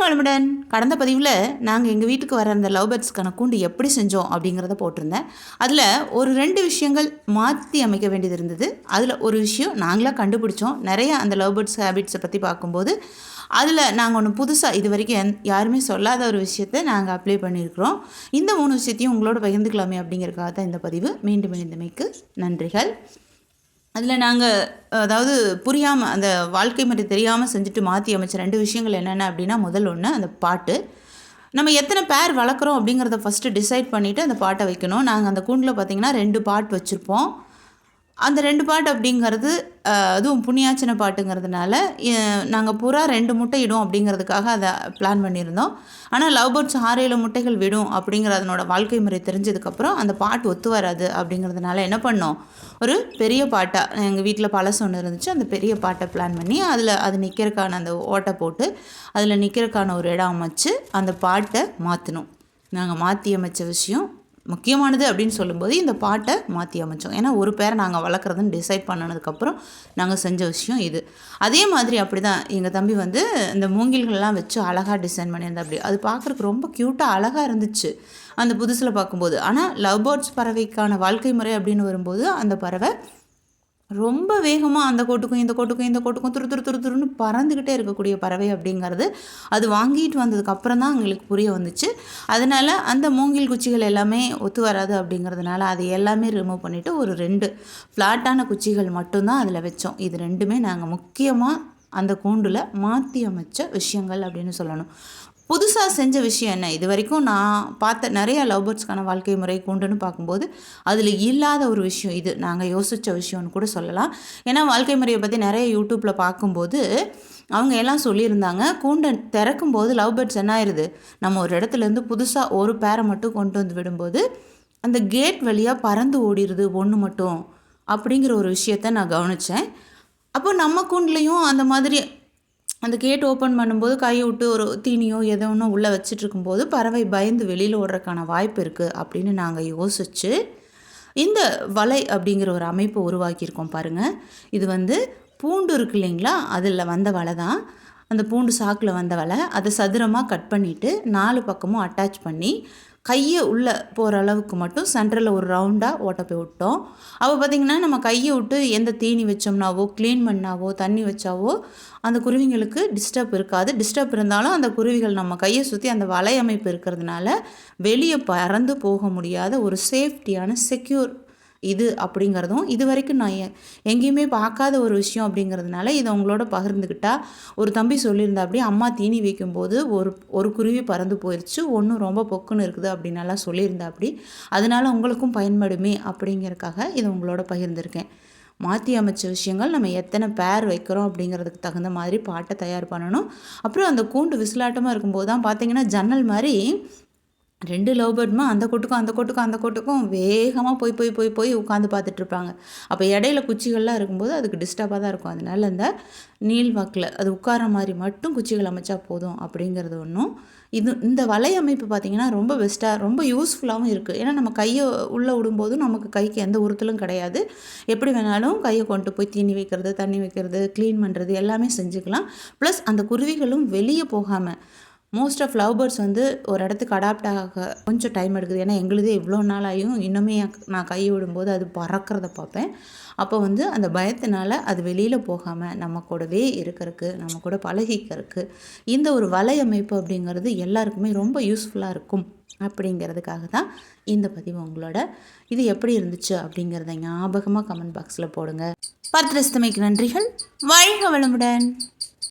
வளமுடன் கடந்த பதிவில் நாங்கள் எங்கள் வீட்டுக்கு வர அந்த லவ் பேர்ட்ஸ்க்கான கூண்டு எப்படி செஞ்சோம் அப்படிங்கிறத போட்டிருந்தேன். அதில் ஒரு ரெண்டு விஷயங்கள் மாற்றி அமைக்க வேண்டியது இருந்தது. அதில் ஒரு விஷயம் நாங்களாக கண்டுபிடிச்சோம். நிறையா அந்த லவ் பேர்ட்ஸ் ஹேபிட்ஸை பற்றி பார்க்கும்போது அதில் நாங்கள் ஒன்று புதுசாக இது வரைக்கும் எந் யாருமே சொல்லாத ஒரு விஷயத்தை நாங்கள் அப்ளை பண்ணியிருக்கிறோம். இந்த மூணு விஷயத்தையும் உங்களோட பகிர்ந்துக்கலாமே அப்படிங்கிறதுக்காக தான் இந்த பதிவு. மீண்டும் இணைந்தமைக்கு நன்றிகள். அதில் நாங்கள் அதாவது புரியாமல் அந்த வாழ்க்கை முறை தெரியாமல் செஞ்சுட்டு மாற்றி அமைச்ச ரெண்டு விஷயங்கள் என்னென்ன அப்படின்னா முதல் ஒன்று அந்த பாட்டு. நம்ம எத்தனை பேர் வளர்க்குறோம் அப்படிங்கிறத ஃபஸ்ட்டு டிசைட் பண்ணிவிட்டு அந்த பாட்டை வைக்கணும். நாங்கள் அந்த கூண்டில் பார்த்திங்கன்னா ரெண்டு பாட்டு வச்சுருப்போம். அந்த ரெண்டு பாட்டு அப்படிங்கிறது அதுவும் புண்ணியாச்சன பாட்டுங்கிறதுனால நாங்கள் பூரா ரெண்டு முட்டை இடும் அப்படிங்கிறதுக்காக அதை பிளான் பண்ணியிருந்தோம். ஆனால் லவ் பேர்ட்ஸ் ஆறு ஏழு முட்டைகள் விடும் அப்படிங்கிற அதனோட வாழ்க்கை முறை தெரிஞ்சதுக்கப்புறம் அந்த பாட்டு ஒத்து வராது அப்படிங்கிறதுனால என்ன பண்ணோம்? ஒரு பெரிய பாட்டாக எங்கள் வீட்டில் பழசு ஒன்று இருந்துச்சு. அந்த பெரிய பாட்டை பிளான் பண்ணி அதில் அது நிற்கிறக்கான அந்த ஓட்டை போட்டு அதில் நிற்கிறக்கான ஒரு இடம் அமைச்சு அந்த பாட்டை மாற்றணும் நாங்கள் மாற்றி அமைச்ச விஷயம் முக்கியமானது அப்படின்னு சொல்லும்போது இந்த பாட்டை மாற்றி அமைச்சோம். ஏன்னா ஒரு பேரை நாங்கள் வளர்க்குறதுன்னு டிசைட் பண்ணினதுக்கப்புறம் நாங்கள் செஞ்ச விஷயம் இது. அதே மாதிரி அப்படி தான் எங்கள் தம்பி வந்து இந்த மூங்கில்கள்லாம் வச்சு அழகாக டிசைன் பண்ணியிருந்தா அப்படி. அது பார்க்குறக்கு ரொம்ப க்யூட்டாக அழகாக இருந்துச்சு அந்த புதுசில் பார்க்கும்போது. ஆனால் லவ் பேர்ட்ஸ் பறவைக்கான வாழ்க்கை முறை அப்படின்னு வரும்போது அந்த பறவை ரொம்ப வேகமாக அந்த கோட்டுக்கும் இந்த கோட்டுக்கும் இந்த கோட்டுக்கும் துரு துரு துரு துருன்னு பறந்துக்கிட்டே இருக்கக்கூடிய பறவை அப்படிங்கிறது அது வாங்கிட்டு வந்ததுக்கப்புறம் தான் எங்களுக்கு புரிய வந்துச்சு. அதனால் அந்த மூங்கில் குச்சிகள் எல்லாமே ஒத்து வராது அப்படிங்கிறதுனால அதை எல்லாமே ரிமூவ் பண்ணிவிட்டு ஒரு ரெண்டு ஃப்ளாட்டான குச்சிகள் மட்டும்தான் அதில் வச்சோம். இது ரெண்டுமே நாங்கள் முக்கியமாக அந்த கூண்டில் மாற்றி அமைச்ச விஷயங்கள் அப்படின்னு சொல்லணும். புதுசாக செஞ்ச விஷயம் என்ன? இது வரைக்கும் நான் பார்த்த நிறையா லவ் பேர்ட்ஸ்க்கான வாழ்க்கை முறை கூண்டுன்னு பார்க்கும்போது அதில் இல்லாத ஒரு விஷயம் இது. நாங்கள் யோசித்த விஷயம்னு கூட சொல்லலாம். ஏன்னா வாழ்க்கை முறையை பற்றி நிறைய யூடியூப்பில் பார்க்கும்போது அவங்க எல்லாம் சொல்லியிருந்தாங்க கூண்டை திறக்கும் போது லவ் பேர்ட்ஸ் என்ன ஆயிடுது நம்ம ஒரு இடத்துலேருந்து புதுசாக ஒரு பேரை மட்டும் கொண்டு வந்து விடும்போது அந்த கேட் வழியாக பறந்து ஓடிடுது ஒன்று மட்டும் அப்படிங்கிற ஒரு விஷயத்த நான் கவனித்தேன் அப்போ நம்ம கூண்டுலேயும் அந்த மாதிரி அந்த கேட் ஓப்பன் பண்ணும்போது கையை விட்டு ஒரு தீனியோ எதோ ஒன்று உள்ளே வச்சுட்டு இருக்கும்போது பறவை பயந்து வெளியில் ஓடுறதுக்கான வாய்ப்பு இருக்குது அப்படின்னு நாங்கள் யோசித்து இந்த வலை அப்படிங்கிற ஒரு அமைப்பு உருவாக்கியிருக்கோம் பாருங்கள் இது வந்து பூண்டு இருக்கு இல்லைங்களா? அதில் வந்த வலை தான். அந்த பூண்டு சாக்கில் வந்த வலை அதை சதுரமாக கட் பண்ணிவிட்டு நாலு பக்கமும் அட்டாச் பண்ணி கையை உள்ளே போகிற அளவுக்கு மட்டும் சென்டரில் ஒரு ரவுண்டாக ஓட்ட போய் விட்டோம். அப்போ பார்த்திங்கன்னா நம்ம கையை விட்டு எந்த தீனி வச்சோம்னாவோ க்ளீன் பண்ணாவோ தண்ணி வச்சாவோ அந்த குருவிங்களுக்கு டிஸ்டர்ப் இருக்காது. டிஸ்டர்ப் இருந்தாலும் அந்த குருவிகள் நம்ம கையை சுற்றி அந்த வலையமைப்பு இருக்கிறதுனால வெளியே பறந்து போக முடியாத ஒரு சேஃப்டியான செக்யூர் இது அப்படிங்கிறதும் இது வரைக்கும் நான் எங்கேயுமே பார்க்காத ஒரு விஷயம் அப்படிங்கிறதுனால இதை உங்களோட பகிர்ந்துக்கிட்டா ஒரு தம்பி சொல்லியிருந்தா அப்படியே அம்மா தீனி வைக்கும்போது ஒரு ஒரு குருவி பறந்து போயிடுச்சு ஒன்றும் ரொம்ப பொக்குன்னு இருக்குது அப்படின்னலாம் சொல்லியிருந்தா அப்படி அதனால் உங்களுக்கும் பயன்படுமே அப்படிங்கிறக்காக இதை உங்களோட பகிர்ந்திருக்கேன். மாற்றி அமைச்ச விஷயங்கள் நம்ம எத்தனை பேர் வைக்கிறோம் அப்படிங்கிறதுக்கு தகுந்த மாதிரி பாட்டை தயார் பண்ணணும். அப்புறம் அந்த கூண்டு விசிலாட்டமாக இருக்கும்போது தான் பார்த்தீங்கன்னா ஜன்னல் மாதிரி ரெண்டு லவ் பேர்டுமா? அந்த கோட்டுக்கும் அந்த கோட்டுக்கும் அந்த கோட்டுக்கும் வேகமாக போய் போய் போய் போய் உட்காந்து பார்த்துட்ருப்பாங்க. அப்போ இடையில குச்சிகள்லாம் இருக்கும்போது அதுக்கு டிஸ்டர்பாக தான் இருக்கும். அதனால் இந்த நீள் வாக்கில் அது உட்கார மாதிரி மட்டும் குச்சிகள் அமைச்சா போதும் அப்படிங்கிறது ஒன்றும் இது இந்த வலை அமைப்பு பார்த்திங்கன்னா ரொம்ப பெஸ்ட்டாக ரொம்ப யூஸ்ஃபுல்லாகவும் இருக்குது ஏன்னா நம்ம கையை உள்ளே விடும்போது நமக்கு கைக்கு எந்த உறுத்தலும் கிடையாது. எப்படி வேணாலும் கையை கொண்டு போய் தீனி வைக்கிறது தண்ணி வைக்கிறது க்ளீன் பண்ணுறது எல்லாமே செஞ்சுக்கலாம். ப்ளஸ் அந்த குருவிகளும் வெளியே போகாமல் மோஸ்ட் ஆஃப் லவ் பேர்ட்ஸ் வந்து ஒரு இடத்துக்கு அடாப்ட் ஆக கொஞ்சம் டைம் எடுக்குது. ஏன்னா எங்களுதே இவ்வளோ நாளாயும் இன்னுமே நான் கை விடும்போது அது பறக்கிறத பார்ப்பேன். அப்போ வந்து அந்த பயத்தினால அது வெளியில் போகாமல் நம்ம கூடவே இருக்கிறதுக்கு நம்ம கூட பழகிக்கிறதுக்கு இந்த ஒரு வலையமைப்பு அப்படிங்கிறது எல்லாருக்குமே ரொம்ப யூஸ்ஃபுல்லாக இருக்கும் அப்படிங்கிறதுக்காக தான் இந்த பதிவு உங்களோட. இது எப்படி இருந்துச்சு அப்படிங்கிறத ஞாபகமாக கமெண்ட் பாக்ஸில் போடுங்க. பர்த்ரஸ்தமைக்கு நன்றிகள். வாழ்க வளமுடன்.